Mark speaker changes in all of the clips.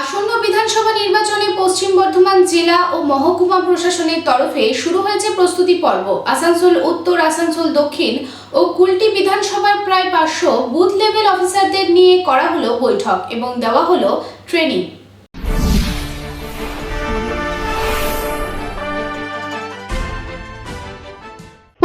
Speaker 1: আসন্ন বিধানসভা নির্বাচনে পশ্চিম বর্ধমান জেলা ও মহকুমা প্রশাসনের তরফে শুরু হয়েছে প্রস্তুতি পর্ব। আসানসোল উত্তর, আসানসোল দক্ষিণ ও কুলটি বিধানসভার প্রায় পাঁচশো বুথ লেভেল অফিসারদের নিয়ে করা হলো বৈঠক এবং দেওয়া হলো ট্রেনিং।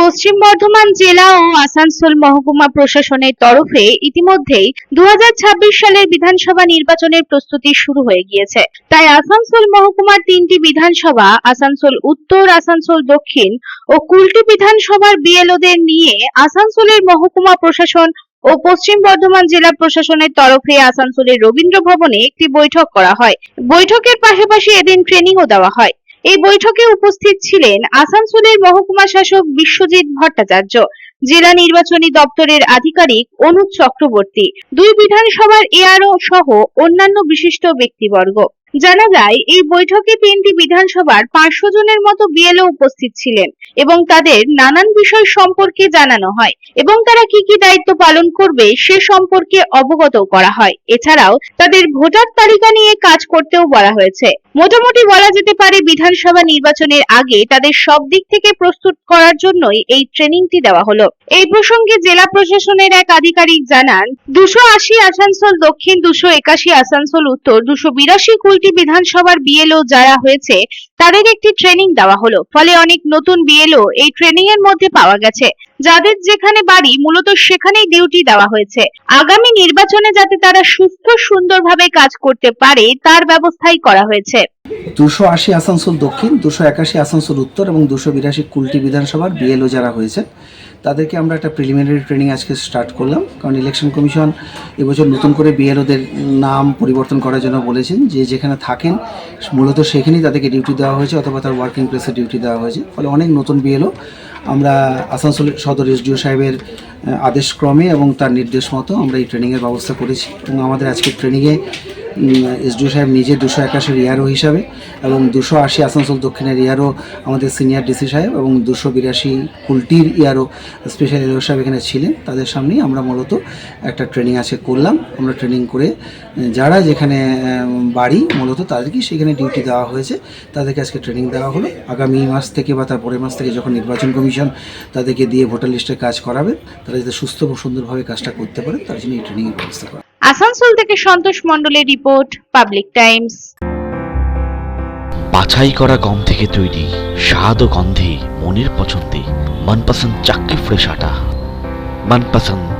Speaker 2: পশ্চিম বর্ধমান জেলা ও আসানসোল মহকুমা প্রশাসনের তরফে ইতিমধ্যেই দু হাজার ছাব্বিশ সালের বিধানসভা নির্বাচনের প্রস্তুতি শুরু হয়ে গিয়েছে। তাই আসানসোল মহকুমার তিনটি বিধানসভা, আসানসোল উত্তর, আসানসোল দক্ষিণ ও কুলটি বিধানসভার বিএলওদের নিয়ে আসানসোলের মহকুমা প্রশাসন ও পশ্চিম বর্ধমান জেলা প্রশাসনের তরফে আসানসোলের রবীন্দ্র ভবনে একটি বৈঠক করা হয়। বৈঠকের পাশাপাশি এদিন ট্রেনিংও দেওয়া হয়। এই বৈঠকে উপস্থিত ছিলেন আসানসোলের মহকুমা শাসক বিশ্বজিৎ ভট্টাচার্য, জেলা নির্বাচনী দপ্তরের আধিকারিক অনুপ চক্রবর্তী, দুই বিধানসভার এআরও সহ অন্যান্য বিশিষ্ট ব্যক্তিবর্গ। জানা যায়, এই বৈঠকে তিনটি বিধানসভার পাঁচশো জনের মতো বিএলও উপস্থিত ছিলেন এবং তাদের নানান বিষয় সম্পর্কে জানানো হয় এবং তারা কি কি দায়িত্ব পালন করবে সে সম্পর্কে অবগত করা হয়। এছাড়াও, তাদের ভোটার তালিকা নিয়ে কাজ করতেও বলা হয়েছে। মোটামুটি বলা যেতে পারে, বিধানসভা নির্বাচনের আগে তাদের সব দিক থেকে প্রস্তুত করার জন্যই এই ট্রেনিংটি দেওয়া হলো। এই প্রসঙ্গে জেলা প্রশাসনের এক আধিকারিক জানান, দুশো আশি আসানসোল দক্ষিণ, দুশো একাশি আসানসোল উত্তর, দুশো বিরাশি কুলটি বিধানসভার বিএলও যারা হয়েছে, তাদের একটি ট্রেনিং দেওয়া হলো। ফলে অনেক নতুন বিএলও এই ট্রেনিং এর মধ্যে পাওয়া গেছে। যাদের যেখানে বাড়ি, মূলত সেখানেই ডিউটি দেওয়া হয়েছে। আগামী নির্বাচনে যাতে তারা সুস্থ, সুন্দরভাবে কাজ করতে পারে, তার ব্যবস্থাই করা হয়েছে।
Speaker 3: দুশো আশি আসানসোল দক্ষিণ, দুশো একাশি আসানসোল উত্তর এবং দুশো বিরাশি কুলটি বিধানসভার বিএলও যারা হয়েছে তাদেরকে আমরা একটা প্রিলিমিনারি ট্রেনিং আজকে স্টার্ট করলাম। কারণ ইলেকশন কমিশন এবছর নতুন করে বিএলওদের নাম পরিবর্তন করার জন্য বলেছেন যে যেখানে থাকেন, মূলত সেখানেই তাদেরকে ডিউটি দেওয়া হয়েছে অথবা তার ওয়ার্কিং প্লেসে ডিউটি দেওয়া হয়েছে। ফলে অনেক নতুন বিএলও আমরা আসানসোল সদর এসডিও সাহেবের আদেশক্রমে এবং তার নির্দেশ মতো আমরা এই ট্রেনিংয়ের ব্যবস্থা করেছি এবং আমাদের আজকের ট্রেনিংয়ে এসডিও সাহেব নিজে দুশো একাশির ইয়ারও হিসাবে এবং দুশো আশি আসানসোল দক্ষিণের ইয়ারও আমাদের সিনিয়র ডিসি সাহেব এবং দুশো বিরাশি কুলটির ইয়ারও স্পেশাল এলও সাহেব এখানে ছিলেন। তাদের সামনেই আমরা মূলত একটা ট্রেনিং আছে করলাম। আমরা ট্রেনিং করে যারা যেখানে বাড়ি মূলত তাদেরকে সেখানে ডিউটি দেওয়া হয়েছে। তাদেরকে আজকে ট্রেনিং দেওয়া হলো। আগামী মাস থেকে বা তার পরের মাস থেকে যখন নির্বাচন কমিশন তাদেরকে দিয়ে ভোটার লিস্টে কাজ করাবে, তারা যাতে সুস্থ ও সুন্দরভাবে কাজটা করতে পারে, তার জন্য এই ট্রেনিংয়ের ব্যবস্থা করা
Speaker 2: আসানসোল থেকে সন্তোষ মন্ডলের রিপোর্ট, পাবলিক টাইমস।
Speaker 4: বাছাই করা গম থেকে তৈরি, স্বাদ ও গন্ধে মনের পছন্দে মনপসন্দ চাকরি ফ্রেশ আটা। মনপসন্দ